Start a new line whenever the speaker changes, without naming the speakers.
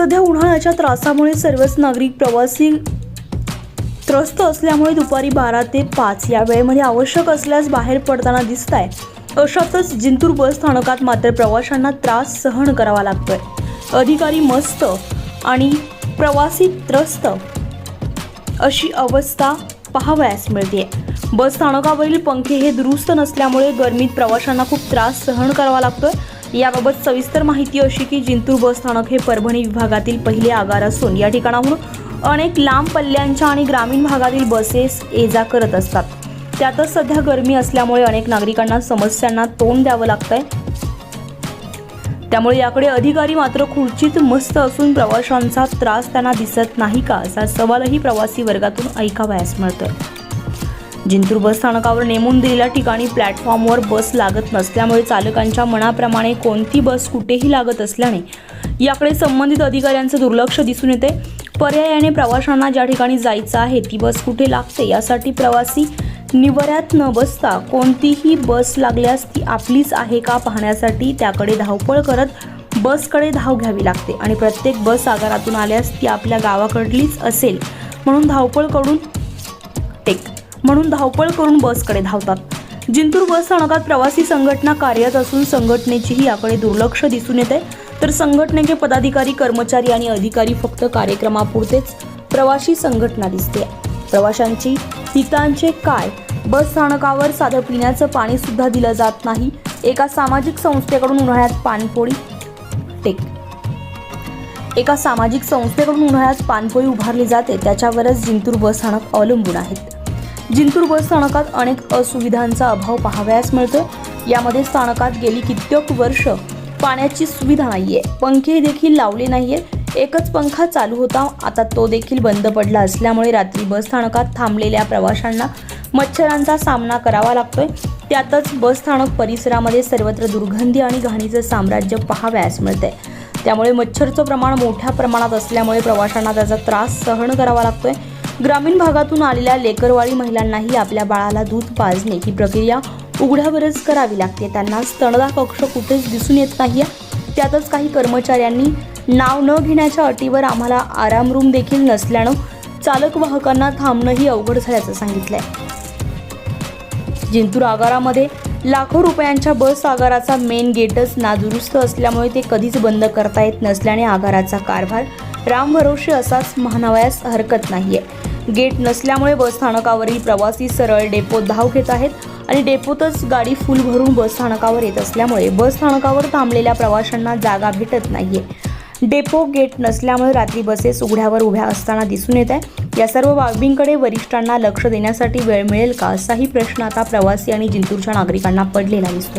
सध्या उन्हाळ्याच्या त्रासामुळे सर्वच नागरिक प्रवासी त्रस्त असल्यामुळे दुपारी बारा ते पाच या वेळेमध्ये आवश्यक असल्यास बाहेर पडताना दिसत आहे अशातच जिंतूर बस स्थानकात मात्र प्रवाशांना त्रास सहन करावा लागतोय. अधिकारी मस्त आणि प्रवासी त्रस्त अशी अवस्था पाहावयास मिळते बस स्थानकावरील पंखे हे दुरुस्त नसल्यामुळे गर्मीत प्रवाशांना खूप त्रास सहन करावा लागतोय. याबाबत सविस्तर माहिती अशी की जिंतूर बस स्थानक हे परभणी विभागातील पहिले आगार असून या ठिकाणाहून अनेक लांब पल्ल्यांच्या आणि ग्रामीण भागातील बसेस ये जा करत असतात. त्यातच सध्या गरमी असल्यामुळे अनेक नागरिकांना समस्यांना तोंड द्यावं लागतंय. त्यामुळे याकडे अधिकारी मात्र खुर्चीत मस्त असून प्रवाशांचा त्रास त्यांना दिसत नाही का असा सवालही प्रवासी वर्गातून ऐकावयास मिळतोय. जिंतूर बस स्थानकावर नेमून दिलेल्या ठिकाणी प्लॅटफॉर्मवर बस लागत नसल्यामुळे चालकांच्या मनाप्रमाणे कोणती बस कुठेही लागत असल्याने याकडे संबंधित अधिकाऱ्यांचं दुर्लक्ष दिसून येते. पर्यायाने प्रवाशांना ज्या ठिकाणी जायचं आहे ती बस कुठे लागते? यासाठी प्रवासी निवऱ्यात न बसता कोणतीही बस लागल्यास ती आपलीच आहे का पाहण्यासाठी त्याकडे धावपळ करत बसकडे धाव घ्यावी लागते आणि प्रत्येक बस आगारातून आल्यास ती आपल्या गावाकडलीच असेल म्हणून धावपळ करून टेक म्हणून धावपळ करून बसकडे धावतात. जिंतूर बस स्थानकात प्रवासी संघटना कार्यरत असून संघटनेचीही याकडे दुर्लक्ष दिसून येते. तर संघटनेचे पदाधिकारी कर्मचारी आणि अधिकारी फक्त कार्यक्रमापुरतेच प्रवासी संघटना दिसते. प्रवाशांची हितांचे काय? बस स्थानकावर साधं पिण्याचं पाणी सुद्धा दिलं जात नाही. एका सामाजिक संस्थेकडून उन्हाळ्यात पाणपोळी टेक. एका सामाजिक संस्थेकडून उन्हाळ्यात पाणपोळी उभारली जाते. त्याच्यावरच जिंतूर बस स्थानक अवलंबून आहेत. जिंतूर बस स्थानकात अनेक असुविधांचा अभाव पाहावयास मिळतो यामध्ये स्थानकात गेली कित्येक वर्ष पाण्याची सुविधा नाही आहे पंखे देखील लावले नाहीये. एकच पंखा चालू होता आता तो देखील बंद पडला असल्यामुळे रात्री बस स्थानकात थांबलेल्या प्रवाशांना मच्छरांचा सामना करावा लागतोय. त्यातच बस स्थानक परिसरामध्ये सर्वत्र दुर्गंधी आणि घाणीचं साम्राज्य पाहावयास मिळतंय. त्यामुळे मच्छरचं प्रमाण मोठ्या प्रमाणात असल्यामुळे प्रवाशांना त्याचा त्रास सहन करावा लागतोय. ग्रामीण भागातून आलेल्या लेकरवाळी महिलांनाही आपल्या बाळाला दूध पाजणे ही प्रक्रिया उघड्यावरच करावी लागते. त्यांना स्तनदा कक्ष कुठेच दिसून येत नाही त्यातच काही कर्मचाऱ्यांनी नाव न घेण्याच्या अटीवर आम्हाला आराम रूम देखील नसल्यानं चालक वाहकांना थांबणंही अवघड झाल्याचं सांगितलंय. जिंतूर आगारामध्ये लाखो रुपयांच्या बस आगाराचा मेन गेटच नादुरुस्त असल्यामुळे ते कधीच बंद करता येत नसल्याने आगाराचा कारभार राम भरोशी असाच म्हणावयास हरकत नाहीये. गेट नसल्यामुळे बस स्थानकावरील प्रवासी सरळ डेपोत धाव घेत आहेत आणि डेपोतच गाडी फुल भरून बस स्थानकावर येत असल्यामुळे बस स्थानकावर थांबलेल्या प्रवाशांना जागा भेटत नाहीये. डेपो गेट नसल्यामुळे रात्री बसेस उघड्यावर उभ्या असताना दिसून येत आहे या सर्व बाबींकडे वरिष्ठांना लक्ष देण्यासाठी वेळ मिळेल का असाही प्रश्न आता प्रवासी आणि जिंतूरच्या नागरिकांना पडलेला दिसतो